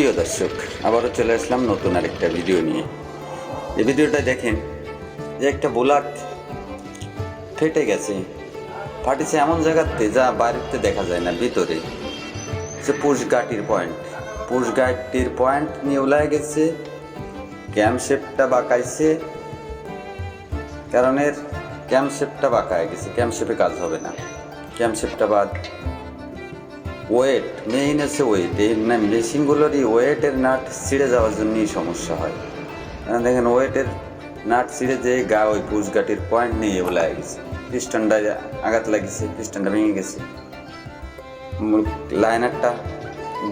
প্রিয় দর্শক, আবারও চলে আসলাম নতুন আরেকটা ভিডিও নিয়ে। এই ভিডিওটা দেখেন যে একটা বোলাক ফেটে গেছে। ফাটিছে এমন জায়গাতে যা বাড়িতে দেখা যায় না, ভিতরে। সে পুষগাটির পয়েন্ট পুষগাটির পয়েন্ট নিয়ে উলায় গেছে ক্যাম শেপটা বাঁকাইছে। কারণ এর ক্যাম শেপটা বাঁকায় গেছে। ক্যাম শেপে কাজ হবে না। ক্যাম শেপটা বাদ ওয়েট, মেইন হচ্ছে ওয়েট। এই মেশিনগুলোরই ওয়েটের নাট ছিঁড়ে যাওয়ার জন্যই সমস্যা হয়। দেখেন, ওয়েটের নাট ছিঁড়ে যে গা ওই পুষগাটির পয়েন্ট নিয়ে এগুলো গেছে পিস্টনটা আঘাত লাগিয়েছে পিস্টনটা ভেঙে গেছে। লাইনারটা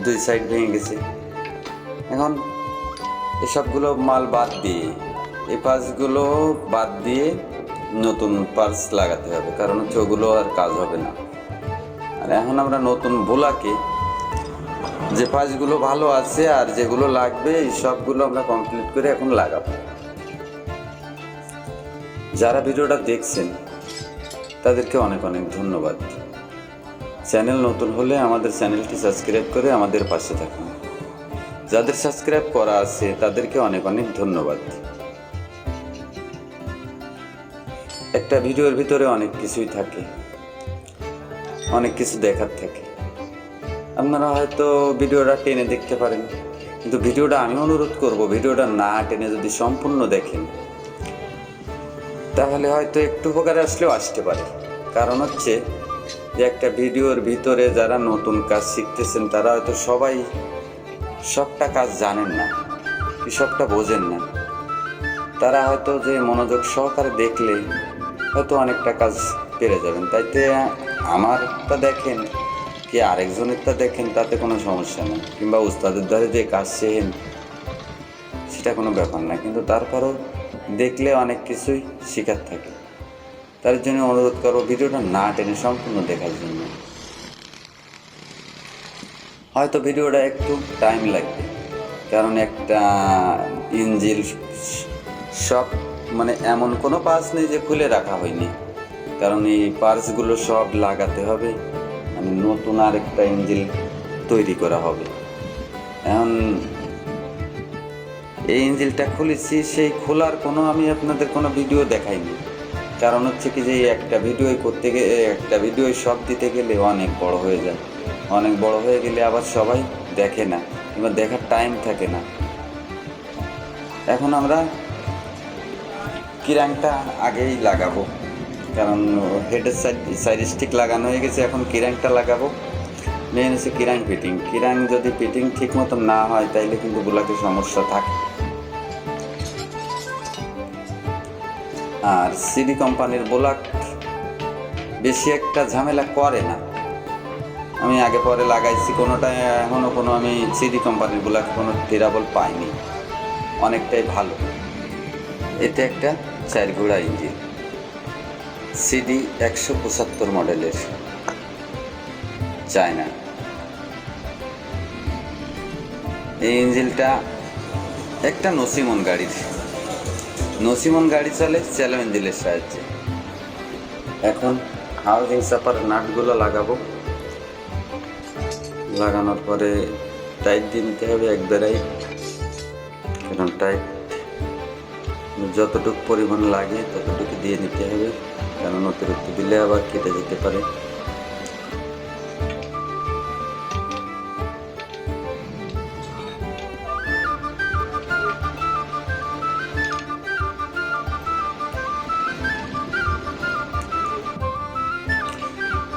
দুই সাইড ভেঙে গেছে। এখন এসবগুলো মাল বাদ দিয়ে, এই পার্সগুলো বাদ দিয়ে নতুন পার্স লাগাতে হবে, কারণ হচ্ছে ওগুলো আর কাজ হবে না। আর এখন আমরা নতুন বোলাকে যে পাঁচগুলো ভালো আছে আর যেগুলো লাগবে, এই সবগুলো আমরা কমপ্লিট করে এখন লাগাবো। যারা ভিডিওটা দেখছেন, তাদেরকে অনেক অনেক ধন্যবাদ। চ্যানেল নতুন হলে আমাদের চ্যানেলটি সাবস্ক্রাইব করে আমাদের পাশে থাকুন। যাদের সাবস্ক্রাইব করা আছে, তাদেরকে অনেক অনেক ধন্যবাদ। একটা ভিডিওর ভিতরে অনেক কিছুই থাকে। অনেক কিছু দেখার থাকে। আপনারা হয়তো ভিডিওটা টেনে দেখতে পারেন, কিন্তু ভিডিওটা আমি অনুরোধ করব, ভিডিওটা না টেনে যদি সম্পূর্ণ দেখেন, তাহলে হয়তো একটু উপকারে আসলেও আসতে পারে। কারণ হচ্ছে যে একটা ভিডিওর ভিতরে যারা নতুন কাজ শিখতেছেন, তারা হয়তো সবাই সবটা কাজ জানেন না কি সবটা বোঝেন না। তারা হয়তো যে মনোযোগ সহকারে দেখলে হয়তো অনেকটা কাজ পেরে যাবেন। তাইতে আমারটা দেখেন, কি আরেকজনেরটা দেখেন, তাতে কোনো সমস্যা নেই। কিংবা উস্তাদের দ্বারা যে কাজ শেখেন, সেটা কোনো ব্যাপার না। কিন্তু তারপরও দেখলে অনেক কিছুই শেখার থাকে। তার জন্য অনুরোধ করব ভিডিওটা না টেনে সম্পূর্ণ দেখার জন্য। হয়তো ভিডিওটা একটু টাইম লাগবে। কারণ একটা ইঞ্জিল সব মানে এমন কোনো পার্স নেই যে খুলে রাখা হয়নি। কারণ এই পার্সগুলো সব লাগাতে হবে। মানে নতুন আরেকটা ইঞ্জিল তৈরি করা হবে। এখন এই ইঞ্জিলটা খুলেছি, সেই খোলার কোনো আমি আপনাদের কোনো ভিডিও দেখাইনি। কারণ হচ্ছে কি যে একটা ভিডিও করতে গেলে একটা ভিডিও সব দিতে গেলে অনেক বড় হয়ে যায়। অনেক বড় হয়ে গেলে আবার সবাই দেখে না কিংবা দেখার টাইম থাকে না। এখন আমরা কিরাংটা আগেই লাগাবো। কারণ হেডের সাইড সাইড স্টিক লাগানো হয়ে গেছে, এখন কিরাংটা লাগাবো। মেন হচ্ছে কিরাং ফিটিং কিরাং যদি ফিটিং ঠিক মতন না হয়, তাইলে কিন্তু গোলাকে সমস্যা থাকে। আর সিডি কোম্পানির বোলাক বেশি একটা ঝামেলা করে না। আমি আগে পরে লাগাইছি, কোনোটা এখনও কোনো আমি সিডি কোম্পানির বোলাক কোনো টেরাবল পাইনি। অনেকটাই ভালো। এটা একটা চার ঘোড়া ইঞ্জিন সিডি একশো পঁচাত্তর মডেলের চায়না। এই ইঞ্জিনটা একটা নসিমন গাড়ির। নসিমন গাড়ি চলে চ্যালো ইঞ্জিনের সাহায্যে। এখন হাউজিং সাপার নাটগুলো লাগাবো। লাগানোর পরে টাইট দিয়ে নিতে হবে একবারেই কারণ টাইট যতটুকু পরিমাণ লাগে ততটুকু দিয়ে নিতে হবে। কারণ অতিরিক্ত দিলে আবার কেটে যেতে পারে।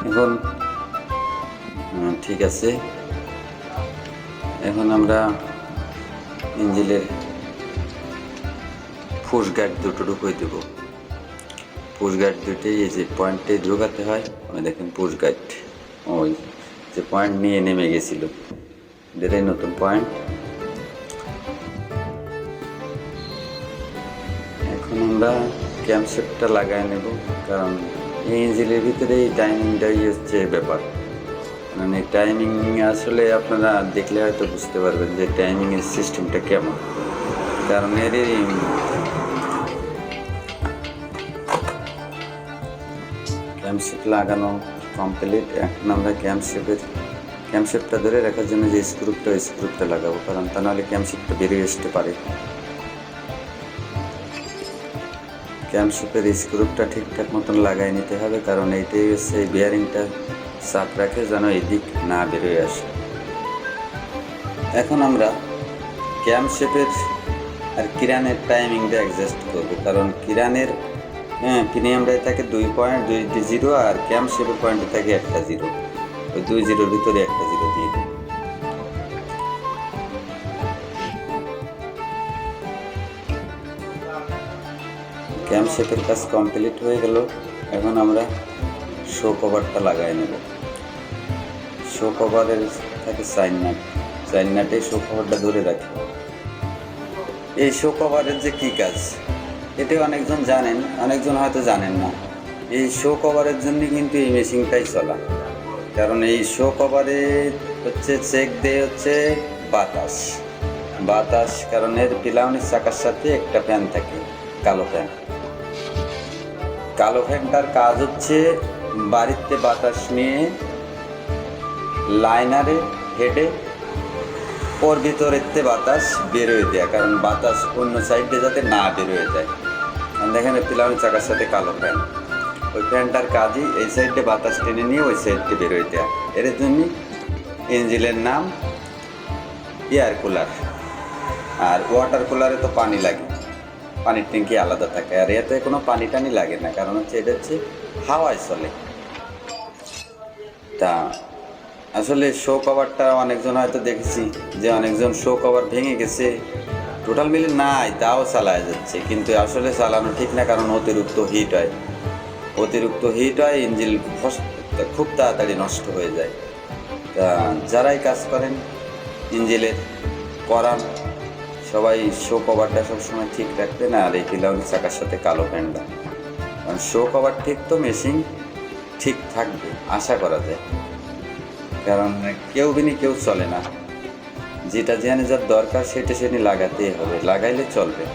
এখন ঠিক আছে। এখন আমরা ইঞ্জিলের ফুস গার্ড দুটো ঢুকিয়ে দেব। পুশ গার্ড দুটোই এই যে পয়েন্টে ঢোকাতে হয় ওই দেখেন পুশ গার্ড ওই যে পয়েন্ট নিয়ে নেমে গেছিল। এটাই নতুন পয়েন্ট এখন আমরা ক্যাম্পসেটটা লাগাই নেব, কারণ এই ইঞ্জিনের ভিতরে এই টাইমিংটাই হচ্ছে ব্যাপার। মানে টাইমিং আসলে আপনারা দেখলে হয়তো বুঝতে পারবেন যে টাইমিংয়ের সিস্টেমটা কেমন। কারণ এর এই ক্যাম্পশেপ লাগানো কমপ্লিট এখন আমরা ক্যাম্পশেপের ক্যাম্পশেপটা ধরে রাখার জন্য যে স্ক্রুপটা ওই স্ক্রুপটা লাগাবো, কারণ তা নাহলে ক্যাম্পশেপটা বেরিয়ে আসতে পারে। ক্যাম্পশেপের স্ক্রুপটা ঠিকঠাক মতন লাগাই নিতে হবে, কারণ এইটাই হচ্ছে এই বিয়ারিংটা চাপ রাখে যেন এদিক না বেরোয় আসে। এখন আমরা ক্যাম্প শেপের আর কিরানের টাইমিংটা অ্যাডজাস্ট করব, কারণ কিরানের হ্যাঁ প্রিমিয়ামটায় থাকে দুই পয়েন্ট দুই জিরো আর ক্যাম্প শেপের পয়েন্টে থাকে একটা জিরো ওই দুই জিরোর ভিতরে একটা জিরো দিয়ে দিই। ক্যাম্প শেপের কাজ কমপ্লিট হয়ে গেল। এখন আমরা শো কভারটা লাগাই নেব। শো কভারের থাকে সাইন নাট সাইন নাটে শো কভারটা ধরে রাখি। এই শো কভারের যে কী কাজ? এটা অনেকজন জানেন, অনেকজন হয়তো জানেন না। এই শো কভারের জন্য কিন্তু এই মেশিনটাই চলা। কারণ এই শো কভারে হচ্ছে চেক দেয় হচ্ছে বাতাস। বাতাস, কারণ এর পিলাউনির চাকার সাথে একটা ফ্যান থাকে, কালো ফ্যান কালো ফ্যানটার কাজ হচ্ছে বাড়িতে বাতাস নিয়ে লাইনারে হেডে ওর ভিতরেতে বাতাস বেরোয় দেয়। কারণ বাতাস অন্য সাইডে যাতে না বেরোয় যায় দেখেন পিলাউনি চাকার সাথে কালো ফ্যান ওই ফ্যানটার কাজই এই সাইডে বাতাস টেনে নিয়ে ওই সাইডে বেরোয় দেয় এর জন্য ইঞ্জিনের নাম এয়ার কুলার আর ওয়াটার কুলারে তো পানি লাগে। পানির ট্যাঙ্কি আলাদা থাকে। আর এতে কোনো পানি টানি লাগে না। কারণ হচ্ছে, এটা হচ্ছে হাওয়ায় চলে। তা আসলে শো কভারটা অনেকজন হয়তো দেখেছি যে অনেকজন শো কভার ভেঙে গেছে। টোটাল মিলে নাই, তাও চালায় যাচ্ছে। কিন্তু আসলে চালানো ঠিক না, কারণ অতিরিক্ত হিট হয়। অতিরিক্ত হিট হয় ইঞ্জিন খুব তাড়াতাড়ি নষ্ট হয়ে যায়। তা যারাই কাজ করেন, ইঞ্জিনের করান সবাই শো কভারটা সবসময় ঠিক রাখবেন আর এই পিলাউনি চাকার সাথে কালো প্যান্টটা কারণ শো কভার ঠিক তো মেশিন ঠিক থাকবে, আশা করা যায়। কারণ কেউ বিনি কেউ চলে না। যেটা জেনে যার দরকার সেটা সেটি লাগাতেই হবে লাগাইলে চলবে।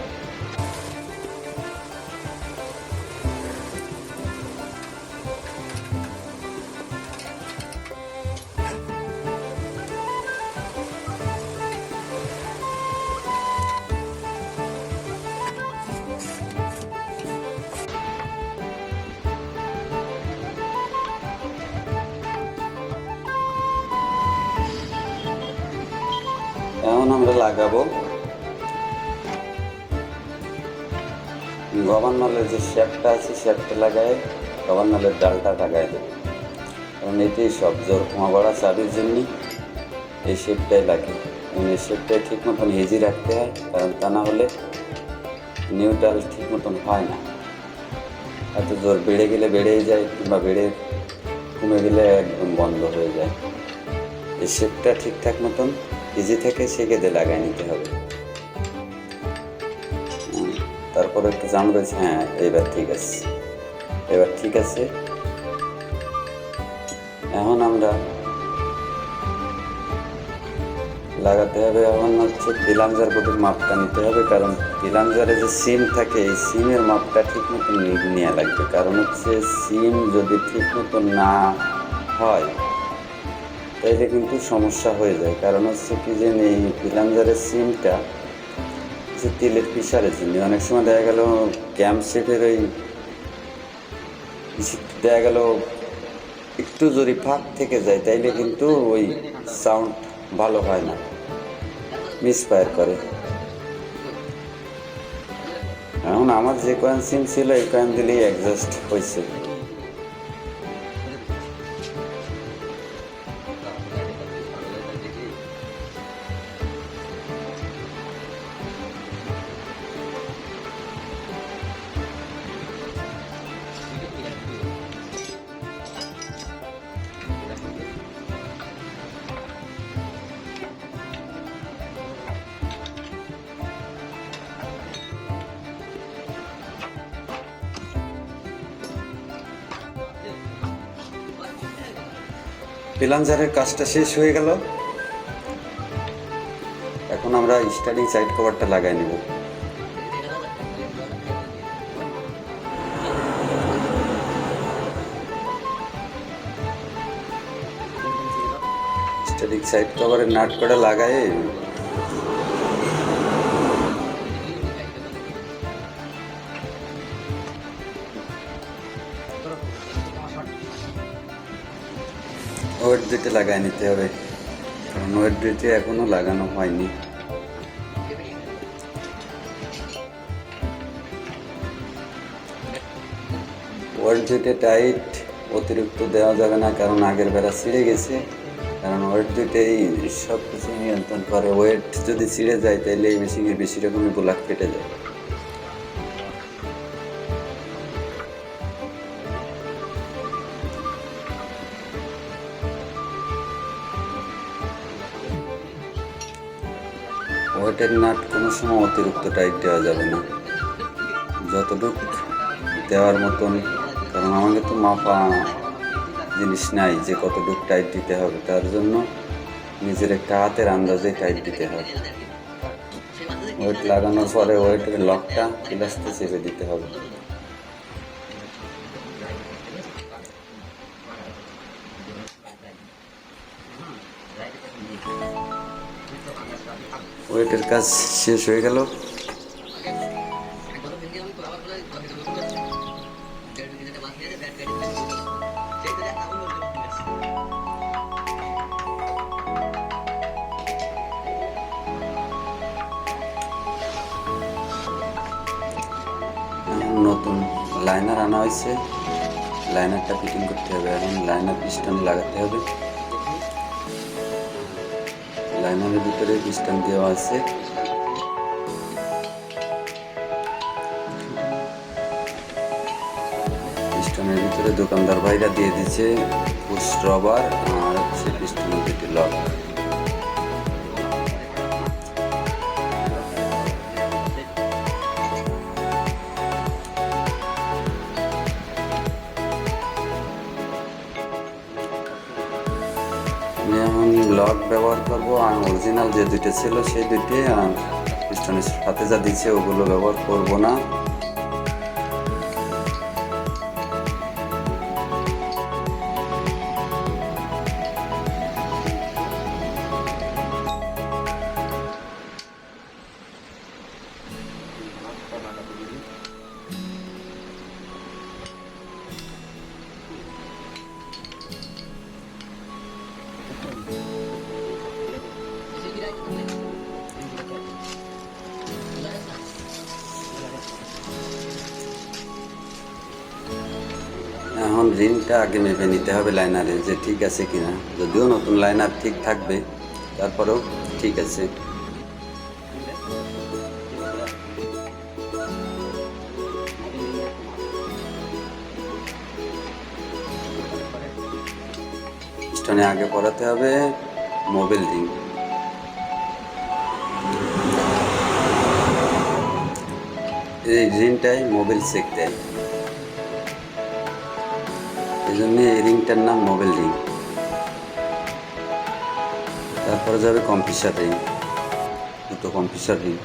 আমরা লাগাবো। গভর্নলের যে শেপটা আছে শেপটা লাগাই গভর্নলের ডালটা লাগাই দেবো। কারণ এটি সব, জোর কমাবড়া চাবির জন্য এই শেপটাই লাগে। এবং এই শেপটাই ঠিক মতন হেজি রাখতে হয়, কারণ তা না হলে নিউট্রাল ঠিক মতন হয় না। এত জোর বেড়ে গেলে বেড়েই যায়, কিংবা বেড়ে কমে গেলে একদম বন্ধ হয়ে যায়। এই শেপটা ঠিকঠাক মতন ইজি থেকে সেকেদে লাগাই নিতে হবে। তারপরে একটু জাম রয়েছে হ্যাঁ এবার ঠিক আছে। এবার ঠিক আছে। এখন আমরা লাগাতে হবে, এখন হচ্ছে পিলাঞ্জার বোর্ডের মাপটা নিতে হবে, কারণ পিলাঞ্জারে যে সিম থাকে, এই সিমের মাপটা ঠিক মতো নেওয়া লাগবে। কারণ হচ্ছে সিম যদি ঠিক মতো না হয় তাইলে কিন্তু সমস্যা হয়ে যায়। কারণ হচ্ছে কি যে এই পিলাঞ্জারের সিমটা যে তেলের পিসারের জন্য অনেক সময় দেখা গেল ক্যাম্প সেটের ওই দেখা গেল একটু যদি ফাঁক থেকে যায়, তাইলে কিন্তু ওই সাউন্ড ভালো হয় না। মিসফায়ার করে। এখন আমার যে কয়েন সিম ছিল, এই কয়েন দিলেই অ্যাডজাস্ট হয়েছে পিলাঞ্জারের কাজটা শেষ হয়ে গেল। এখন আমরা স্টার্টিং সাইড কভারটা লাগাই নেব। সাইড কভারের নাট করে লাগাই দুটো লাগাই নিতে হবে। কারণ ওয়েট দুটো এখনও লাগানো হয়নি। ওয়েট দুটো টাইট, অতিরিক্ত দেওয়া যাবে না, কারণ আগের বেলা ছিঁড়ে গেছে। কারণ ওয়েট দুটোই সব কিছু নিয়ন্ত্রণ করে। ওয়েট যদি ছিঁড়ে যায় তাহলে এই মেশিনে বেশি রকমের ব্লাক কেটে যায়। ওয়েটের নাট কোনো সময় অতিরিক্ত টাইট দেওয়া যাবে না। যতটুক দেওয়ার মতন, কারণ আমাকে তো মাফা জিনিস নাই যে কতটুক টাইট দিতে হবে। তার জন্য নিজের একটা হাতের আন্দাজে টাইট দিতে হবে। ওয়েট লাগানোর পরে ওয়েটের লকটা প্লাস্তে চেপে দিতে হবে। ওয়েটের কাজ শেষ হয়ে গেল। পিস্টন দেওয়া আছে পিস্টনের ভিতরে দোকানদার বাইরা দিয়ে দিচ্ছে পুস্ট রবার আর হচ্ছে পিস্টনের দুটি লক। অরিজিনাল যে দুইটা ছিল, সেই দুইটি আর পিস্টনের সাথে যা দিচ্ছে ওগুলো ব্যবহার করব না। রিংটা আগে মেপে নিতে হবে লাইনারে যে ঠিক আছে কিনা। যদিও নতুন লাইনার ঠিক থাকবে, তারপরেও ঠিক আছে। আগে পড়াতে হবে মোবিল রিং এই রিংটাই মোবিল চেক দেয় এই জন্য এই রিংটার নাম মোবাইল রিং। তারপরে যাবে কম্পিউটার রিং, দুটো কম্পিউটার রিং।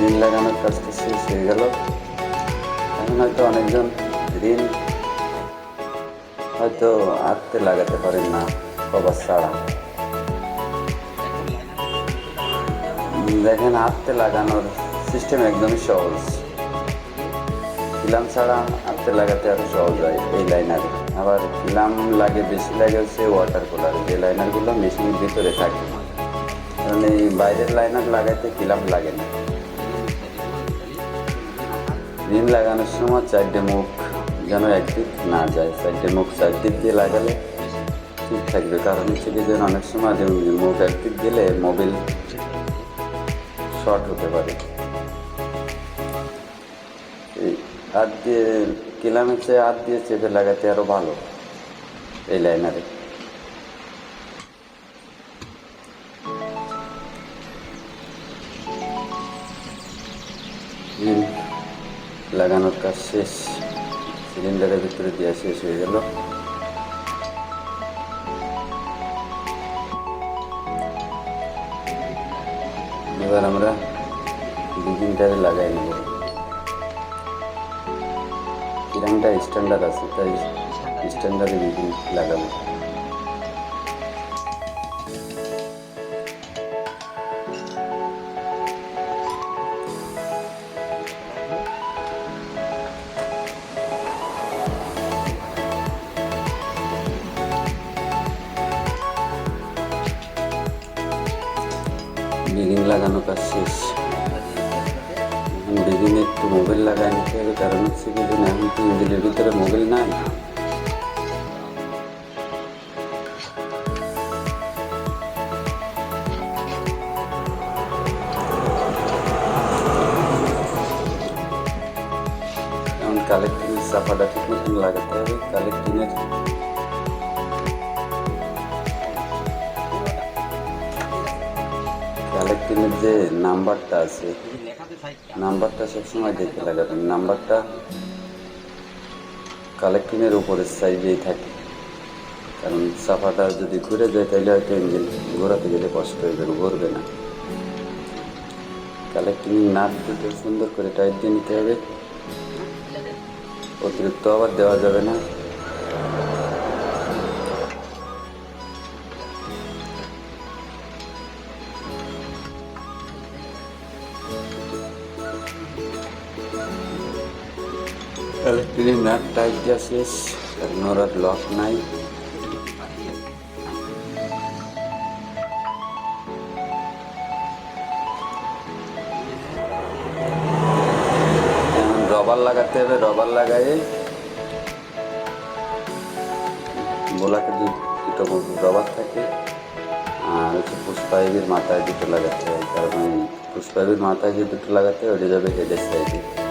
রিং লাগানোর কাজটা শেষ হয়ে গেল। এখন হয়তো অনেকজন ঋণ হয়তো আত্মে লাগাতে পারেন না। ছাড়া দেখেন, হাতে লাগানোর সিস্টেম একদমই সহজ। ফিলাম ছাড়া হাতে লাগাতে আরও সহজ হয় এই লাইনারে আবার ফিলাম লাগে, বেশি লাগে হচ্ছে ওয়াটার কুলার যে লাইনারগুলো মেশিনের ভিতরে থাকে। কারণ এই বাইরের লাইনার লাগাইতে ফিলাম লাগে না। রিন লাগানোর সময় চারটে মুখ যেন একদিক না যায়। চারটে মুখ চারদিক দিয়ে লাগালে ঠিক থাকবে। কারণ হচ্ছে কি যেন অনেক সময় মুখ একদিক গেলে মোবিল শর্ট হতে পারে। হাত দিয়ে কিলামের চেয়ে হাত দিয়ে চেপে লাগাতে আরও ভালো এই লাইনারে লাগানোর কাজ শেষ। সিলিন্ডারের ভিতরে দেওয়া শেষ হয়ে গেল। এবার আমরা বিগিনটারে লাগাই নেব। কিরামটা স্ট্যান্ডার্ড আছে তাই স্ট্যান্ডার্ডে বিগিন লাগাবো। লাগানো কাজ শেষ। বিগিনে একটু মোবাইল লাগাই নিতে হবে কারণ হচ্ছে কি যে এখন তো ইঞ্জিনের ভিতরে মোবাইল নাই। কালেক্টিংয়ের চাপাটা ঠিক মতন লাগাতে হবে। কালেক্টিংয়ের কালেক্টিংয়ের যে নাম্বারটা আছে, নাম্বারটা সবসময় দেখে লাগাবেন নাম্বারটা কালেক্টিংয়ের উপরের সাইডেই থাকে। কারণ চাপাটা যদি ঘুরে যায় তাহলে হয়তো ইঞ্জিন ঘোরাতে গেলে কষ্ট হয়ে যাবে ঘুরবে না। কালেক্টিং নাট দুটো সুন্দর করে টাইট দিয়ে নিতে হবে। অতিরিক্ত আবার দেওয়া যাবে না। ওর আর লক নাই রবার লাগাতে হবে, রবার লাগাই বোলাকে দুটো রবার থাকে। আর হচ্ছে পুষ্পাইবির মাথায় দুটো লাগাতে হয়, কারণ পুষ্পাইবির মাথায় যে দুটো লাগাতে হয়, ওটা যাবে হেডের সাইডে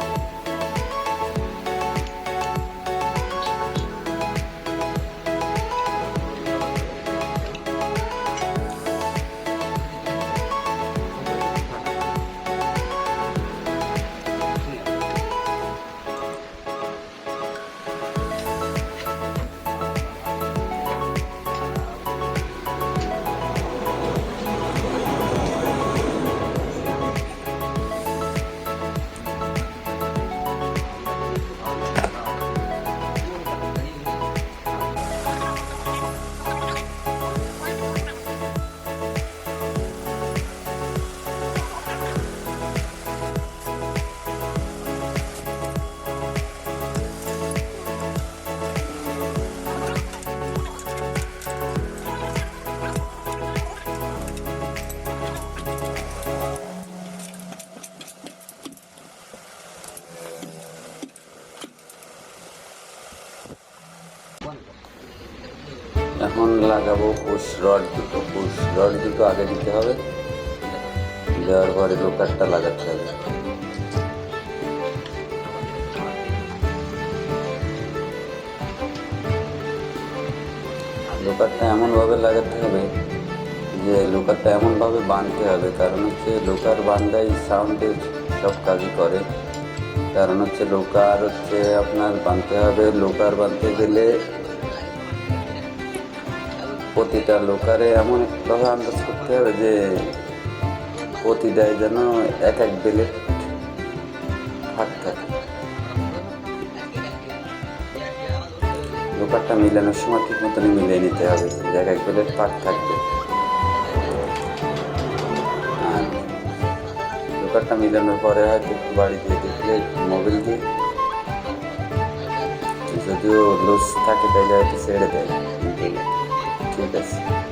এখন লাগাবো পুশ রড দুটো, পুশ রড দুটো আগে দিতে হবে। দেওয়ার পরে লোকারটা লাগাতে হবে। লোকারটা এমনভাবে লাগাতে হবে যে লোকারটা এমনভাবে বাঁধতে হবে, কারণ হচ্ছে লোকার বান্ধাই সাউন্ডের সব কাজই করে। কারণ হচ্ছে লোকার হচ্ছে আপনার বাঁধতে হবে লোকার বাঁধতে গেলে প্রতিটা লোকারে এমন একটাভাবে আন্দাজ করতে হবে যে প্রতিটায় যেন এক এক বেলে ফাঁক থাকে। লোকারটা মিলানোর সময় ঠিক মতনই মিলিয়ে নিতে হবে, এক এক বেলে ফাঁক থাকবে। আর লোকারটা মিলানোর পরে হয়তো একটু বাড়ি দিয়ে দেখলে মোবিল দিয়ে। যদিও লুজ থাকে তাইলে হয়তো ছেড়ে দেয়। কিন্তু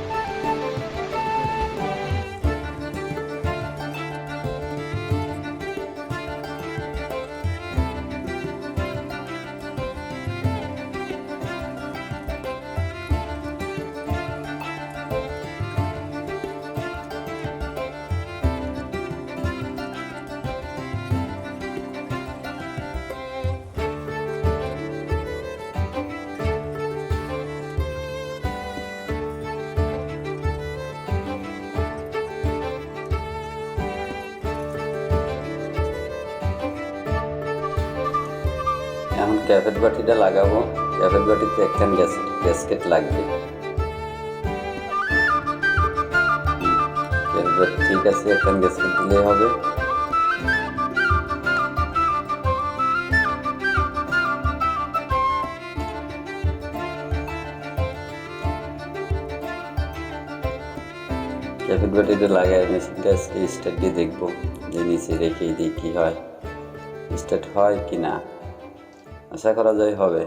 ক্যাফেট বাটিটা লাগাবো। ক্যাফেট বাটিতে একখান গ্যাসকেট লাগবে। ঠিক আছে একখান গ্যাসকেট দিলেই হবে। ক্যাফেট বাটিতে লাগাই মেশিন গ্যাস স্টেট দিয়ে দেখব। যে নিচে রেখে দিই, কি হয়? স্টার্ট হয় কি না? আশা করা যায় হবে।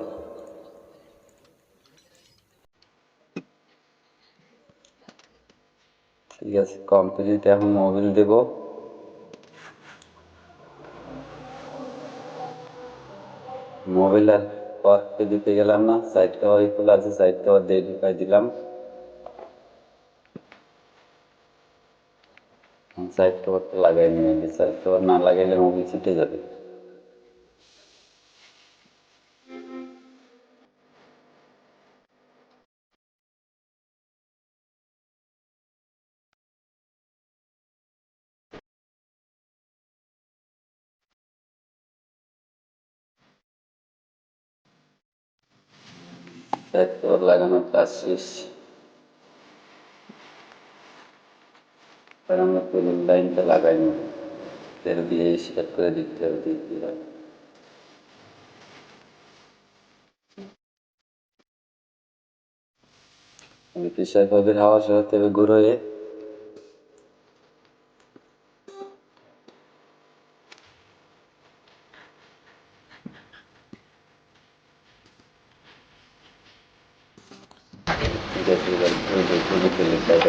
ঠিক আছে কমপ্লিট এখন মোবিল দেব। মোবিল আর দিতে গেলাম না সাইড কভার খোলা আছে সাইড কভার দিয়ে ঢুকাই দিলাম। সাইড কভারটা লাগাই নিয়ে সাইড কভার না লাগাইলে মোবিল ছিটে যাবে। কভার লাগানোর কাজ শেষ আমরা তেলের লাইনটা লাগাই নেব তেল দিয়ে সেট করে দিতে হবে দিতে হবে প্রেশার পাইপের হাওয়া সরাতে হবে ঘুরোয় ঠিক আছে এবার ঘুরে ঘুরে তেলের পাইপ